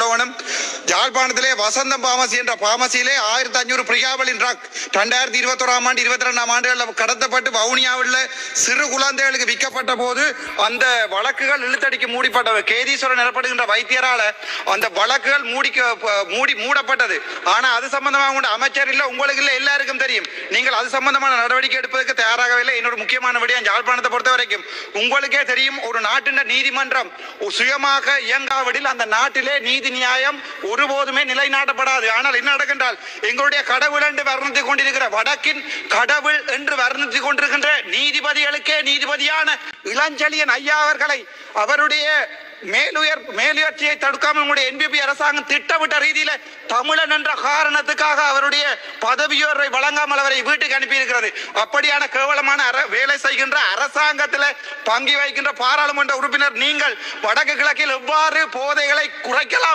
കൊള്ളവണം யாழ்ப்பாணத்திலே வசந்தம் பாமசி என்ற பாமசியிலே ஆயிரத்தி அஞ்சூறு பிரியாவலின் ட்ரக் ரெண்டாயிரத்தி இருபத்தோராம் ஆண்டு இருபத்தி ரெண்டாம் ஆண்டுகளில் கடத்தப்பட்டு வவுனியாவில் சிறு குழந்தைகளுக்கு விற்கப்பட்ட போது அந்த வழக்குகள் இழுத்தடிக்கு மூடிப்பட்டது. கேதீஸ்வரன் எனப்படுகின்ற வைத்தியரால அந்த வழக்குகள் மூடிக்க மூடி மூடப்பட்டது. ஆனால் அது சம்பந்தமாக உங்க அமைச்சர் இல்லை உங்களுக்கு இல்லை எல்லாருக்கும் தெரியும். நீங்கள் அது சம்பந்தமான நடவடிக்கை எடுப்பதற்கு தயாராகவில்லை. என்னோட முக்கியமான விடயம் யாழ்ப்பாணத்தை பொறுத்த வரைக்கும். உங்களுக்கே தெரியும் ஒரு நாட்டின் நீதிமன்றம் சுயமாக இயங்காவிடில் அந்த நாட்டிலே நீதி நியாயம் ஒரு ஒருபோதுமே நிலைநாட்டப்படாது. ஆனால் என்ன நடக்கின்றால் எங்களுடைய கடவுள் என்று வர்ணித்துக் கொண்டிருக்கிற வடக்கின் கடவுள் என்று வர்ணித்துக் கொண்டிருக்கின்ற நீதிபதிகளுக்கே நீதிபதியான இளஞ்செழியன் ஐயா அவர்களை அவருடைய மேலுயர் மேலுயர்ச்சியை தடுக்காமல் உங்களுடைய என்பிபி அரசாங்கம் திட்டமிட்ட ரீதியில தமிழன் என்ற காரணத்துக்காக அவருடைய பதவியோரை வழங்காமல் அவரை வீட்டுக்கு அனுப்பியிருக்கிறது. அப்படியான கேவலமான அர- வேலை செய்கின்ற அரசாங்கத்தில் பங்கி வைக்கின்ற பாராளுமன்ற உறுப்பினர் நீங்கள் வடக்கு கிழக்கில் எவ்வாறு போதைகளை குறைக்கலாம்?